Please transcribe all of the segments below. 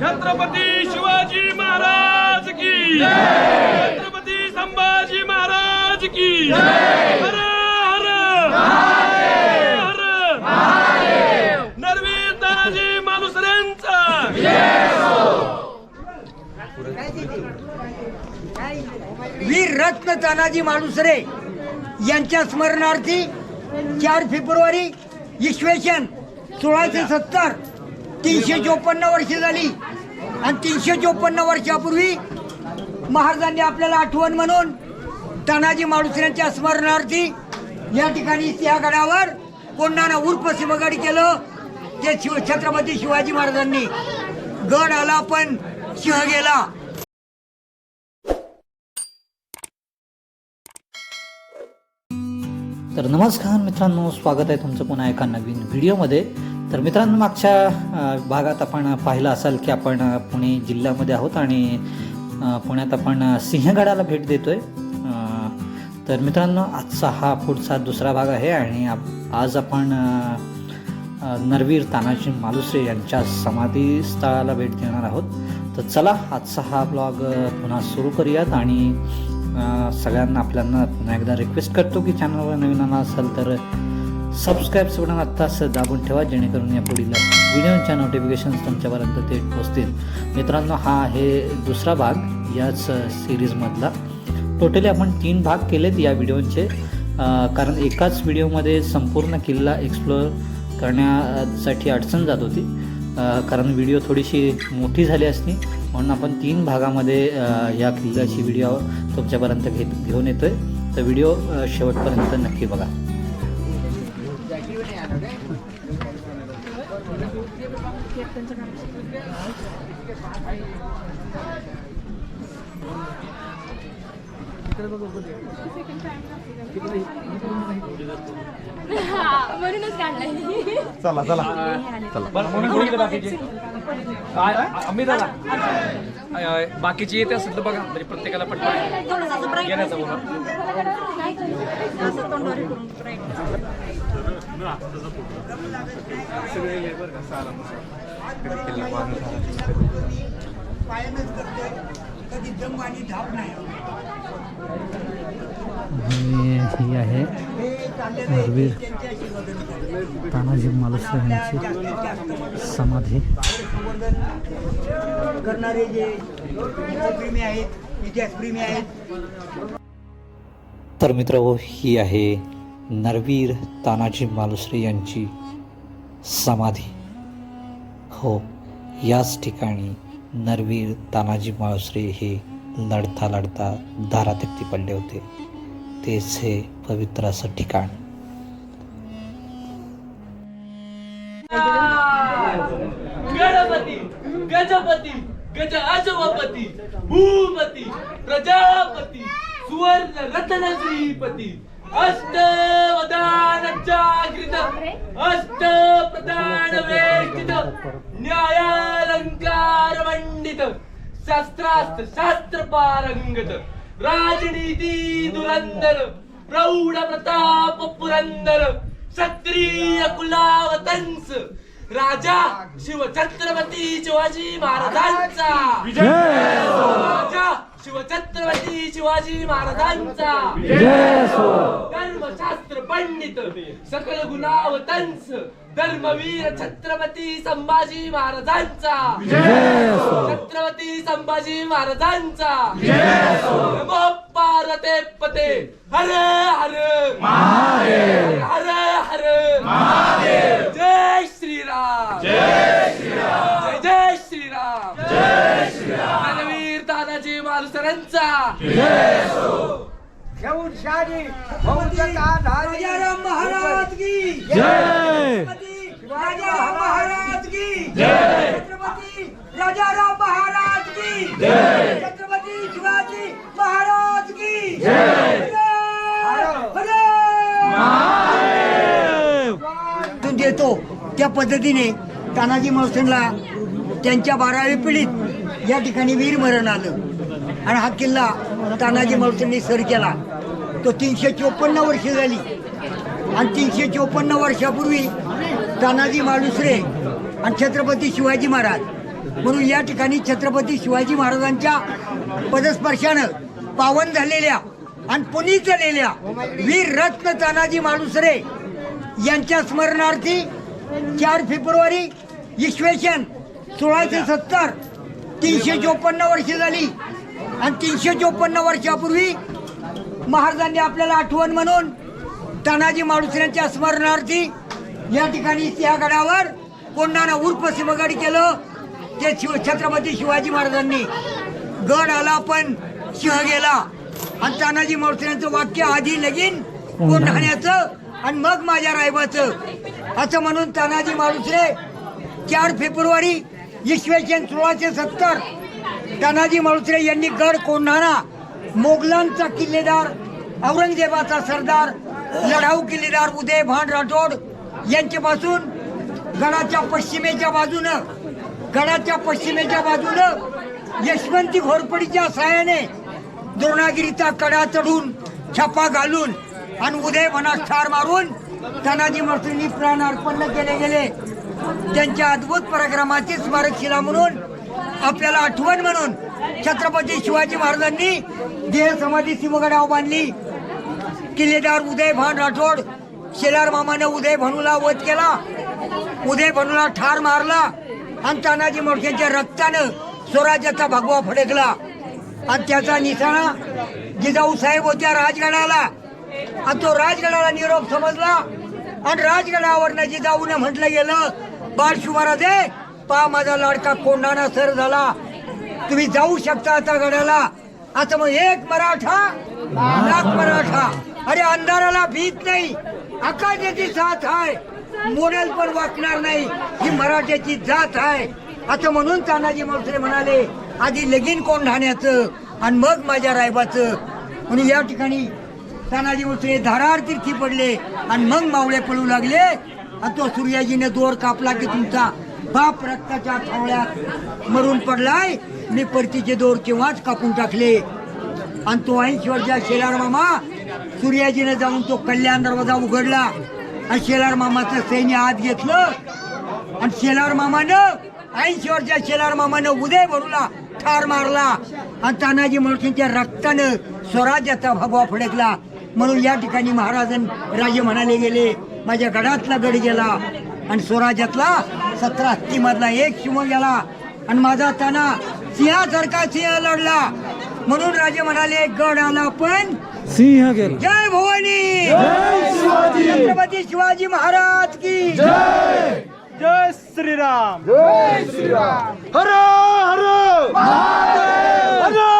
छत्रपती शिवाजी महाराज की छत्रपती संभाजी महाराज की हर हर हर नरवीर तानाजी मालुसऱ्यांचा वीर रत्न तानाजी मालुसरे यांच्या स्मरणार्थी चार फेब्रुवारी इसवेशन सोळाशे सत्तर तीनशे चोपन्न वर्ष झाली. आणि तीनशे चोपन्न वर्षापूर्वी महाराजांनी आपल्याला आठवण म्हणून तानाजी मालुसऱ्यांच्या स्मरणार्थी या ठिकाणी सिंहगडावर कोंडाना उर्फ सिंहगड केलं. ते शिव छत्रपती शिवाजी महाराजांनी. गड आला पण सिंह गेला. तर नमस्कार मित्रांनो स्वागत आहे तुमचं पुन्हा एका नवीन व्हिडिओमध्ये तर मित्रांनो मागच्या भागात आपण पाहिलं असाल की आपण पुणे जिल्ह्यामध्ये आहोत आणि पुण्यात आपण सिंहगडाला भेट देतोय. तर मित्रांनो आजचा हा पुढचा दुसरा भाग आहे आणि आप- आज आपण नरवीर तानाजी मालुसरे यांच्या समाधी स्थळाला भेट देणार आहोत. तर चला आजचा हा ब्लॉग पुन्हा सुरू करूयात आणि सगळ्यांना आपल्याला पुन्हा एकदा रिक्वेस्ट करतो की चॅनलवर नवीन आला असाल तर सबस्क्राईब्स बटन आत्ताच दाबून ठेवा जेणेकरून या पुढील व्हिडिओच्या नोटिफिकेशन्स तुमच्यापर्यंत ते पोचतील मित्रांनो हा आहे दुसरा भाग याच सिरीजमधला टोटली आपण तीन भाग केलेत या व्हिडिओचे कारण एकाच व्हिडिओमध्ये संपूर्ण किल्ला एक्सप्लोअर करण्यासाठी अडचण जात होती. कारण व्हिडिओ थोडीशी मोठी झाली असती. म्हणून आपण तीन भागामध्ये या किल्ल्याची व्हिडिओ तुमच्यापर्यंत घेत घेऊन येतो आहे तर व्हिडिओ शेवटपर्यंत नक्की बघा. हा, म्हणूनच काढलाय आम्ही दादा अ, बाकीचे येते असेल तर बघा म्हणजे प्रत्येकाला पटकन धाप नाही ही आहे हे आशीर्वादाने. तानाजी मालुसरे यांची समाधी. करणारे जे प्रेमी आहेत इतिहासप्रेमी आहेत. तर मित्र ही आहे नरवीर तानाजी मालुसरे यांची समाधी. हो याच ठिकाणी नरवीर तानाजी मालुसरे हे लढता लढता धारातक्ती पडले होते. तेच हे पवित्र असं ठिकाण. गणपती गजपती गज अजवपती भूपती प्रजापती सुवर्ण रत्न श्रीपती अष्टवदान जागृत अष्ट प्रधान वेष्टित न्यायालंकार मंडित शास्त्रास्त्र शास्त्र पारंगत राजनीती धुरंधर प्रौढ प्रताप पुरंदर क्षत्रिय कुलावतंस राजा शिवछत्रपती शिवाजी महाराजांचा। राजा शिवछत्रपती शिवाजी महाराजांचा. धर्मशास्त्र पंडित सकल गुणावतंस धर्मवीर छत्रपती संभाजी महाराजांचा. छत्रपती संभाजी महाराजांचा. नमो पार्वते पते. हर हर. हर हर. जय श्रीराम. जय श्रीराम. जय जय श्रीराम. जय श्रीराम. रणवीर तानाजी मालुसरांचा घेऊन राजाराम महाराज की. जय. राजाराम महाराज की. जय छत्रपती राजाराम महाराज की. जय. छत्रपती शिवाजी महाराज की. जय. देतो. त्या पद्धतीने तानाजी मौसनला त्यांच्या बारावी पिढीत या ठिकाणी वीर मरण आलं. आणि हा किल्ला तानाजी मौसनने सर केला. तो तीनशे चोपन्न वर्ष झाली. आणि तीनशे चोपन्न वर्षापूर्वी तानाजी मालुसरे आणि छत्रपती शिवाजी महाराज म्हणून या ठिकाणी छत्रपती शिवाजी महाराजांच्या पदस्पर्शानं पावन झालेल्या आणि पुनीत झालेल्या वीर रत्न तानाजी मालुसरे यांच्या स्मरणार्थी चार फेब्रुवारी इसवेशन सोळाशे सत्तर तीनशे चोपन्न वर्षे झाली. आणि तीनशे चोपन्न वर्षापूर्वी महाराजांनी आपल्याला आठवण म्हणून तानाजी मालुसऱ्यांच्या स्मरणार्थी या ठिकाणी त्या गडावर कोंडाणा उर्फ शिवगड केलं ते शिव छत्रपती शिवाजी महाराजांनी. गड आला पण सिंह गेला. आणि तानाजी मालुसऱ्यांचं वाक्य आधी लगीन कोंढाण्याचं आणि मग माझ्या रायबाचं. असं म्हणून तानाजी मालुसरे चार फेब्रुवारी इसवेशन सोळाशे सत्तर तानाजी मालुसरे यांनी गड कोंढाणा मोगलांचा किल्लेदार औरंगजेबाचा सरदार लढाऊ किल्लेदार उदय भान राठोड यांच्यापासून गडाच्या पश्चिमेच्या बाजूनं गडाच्या पश्चिमेच्या बाजूनं यशवंती घोरपडीच्या सहाय्याने द्रोणागिरीचा कडा चढून छापा घालून आणि उदय भनास ठार मारून तानाजी मालुसरेंनी प्राण अर्पण केले गेले. त्यांच्या अद्भुत पराक्रमाचे स्मारक शिला म्हणून आपल्याला आठवण म्हणून छत्रपती शिवाजी महाराजांनी देह समाधी सिंहगडावर बांधली. किल्लेदार उदय भान राठोड शेलार मामाने उदय भानूला वध केला. उदय भानूला ठार मारला आणि तानाजी मोडक्यांच्या रक्तानं स्वराज्याचा भगवा फडकला. आणि त्याचा निशाणा जिजाऊ साहेब होत्या राजगडाला. आणि तो राजगडाला निरोप समजला. आणि राजगडावर जिजाऊने म्हटलं गेलं बाळ शिवराजे पा माझा लाडका कोंडाणा सर झाला. तुम्ही जाऊ शकता आता गडाला आता मग एक मराठा लाख मराठा. अरे अंधाराला भीत नाही. आकाशाची साथ आहे. मोडेल पण वाकणार नाही. ही मराठ्याची जात आहे. असं म्हणून तानाजी मावसरे म्हणाले आधी लगीन कोण ढाण्याचं आणि मग माझ्या रायबाचं? म्हणून या ठिकाणी तानाजी मावसरे धारार तीर्थी पडले आणि मग मावळे पळू लागले. आणि तो सूर्याजीने दोर कापला की तुमचा बाप रक्ताच्या थावळ्यात मरून पडलाय. मी परतीचे दोर केव्हाच कापून टाकले? आणि तो ऐंशीवरच्या शेलार मामा सूर्याजीने जाऊन तो कल्याण दरवाजा उघडला. आणि शेलार मामाचं सैन्य आत घेतलं. आणि शेलार मामानं ऐंशीवरच्या शेलार मामानं उदय भरूला ठार मारला. आणि तानाजी मालुसरेंच्या रक्तानं स्वराज्याचा भगवा फडकला. म्हणून या ठिकाणी महाराजन राजे म्हणाले गेले माझ्या गडातला गड गेला. आणि स्वराज्यातला सतरा हत्ती मधला एक शिव गेला. आणि माझा ताना सिंहासारखा सिंह लढला म्हणून राजे म्हणाले गड आला पण सिंह गेला. जय भवानी. छत्रपती शिवाजी महाराज की जय. श्रीराम. जय श्रीराम. हर हर. हर हर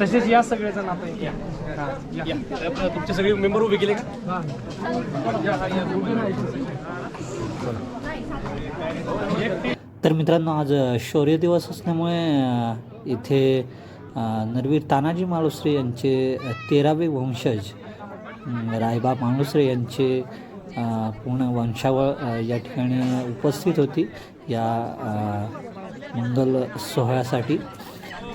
तसेच या सगळेजण आता या. हा, या. तुमचे सगळे मेंबर उभे केले का? तर मित्रांनो आज शौर्य दिवस असल्यामुळे अ, इथे अ, नरवीर तानाजी मालुसरे यांचे तेरावे वंशज अम, रायबा मालुसरे यांचे पूर्ण वंशावळ या ठिकाणी उपस्थित होती. या मंगल सोहळ्यासाठी.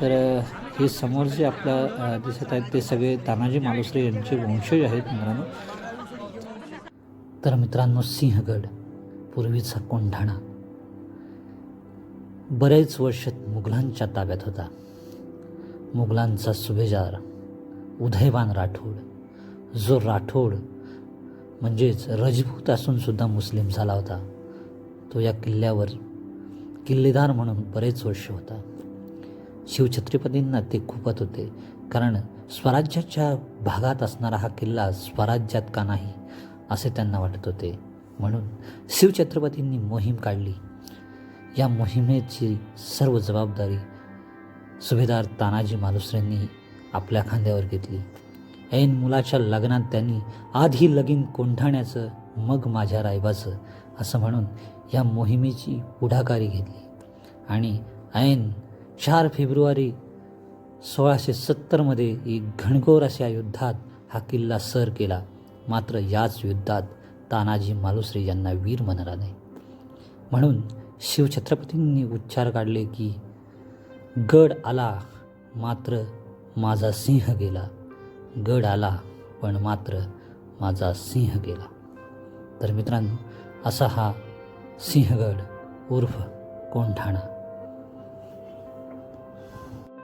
तर हे समोर जे आपल्या दिसत आहेत ते सगळे तानाजी मालुसरे यांचे वंशज आहेत मित्रांनो. तर मित्रांनो सिंहगड पूर्वीचा कोंढाणा. बरेच वर्ष मुघलांच्या ताब्यात होता. मुघलांचा सुभेजार उदयवान राठोड. जो राठोड म्हणजेच रजपूत असून सुद्धा मुस्लिम झाला होता. तो या किल्ल्यावर किल्लेदार म्हणून बरेच वर्ष होता. शिवछत्रपतींना ते खूपत होते. कारण स्वराज्याच्या भागात असणारा हा किल्ला स्वराज्यात का नाही असे त्यांना वाटत होते. म्हणून शिवछत्रपतींनी मोहीम काढली. या मोहिमेची सर्व जबाबदारी सुभेदार तानाजी मालुसरेंनी आपल्या खांद्यावर घेतली. ऐन मुलाच्या लग्नात त्यांनी आधी लगीन कोंढाण्याचं मग माझ्या रायबाचं असं म्हणून या मोहिमेची पुढाकारी घेतली. आणि ऐन चार फेब्रुवारी सोळाशे सत्तरमध्ये एक घणघोर अशा युद्धात हा किल्ला सर केला. मात्र याच युद्धात तानाजी मालुसरे यांना वीर म्हणला नाही. म्हणून शिवछत्रपतींनी उच्चार काढले की गड आला मात्र माझा सिंह गेला. गड आला पण मात्र माझा सिंह गेला. तर मित्रांनो असा हा सिंहगड उर्फ कोंढाणा.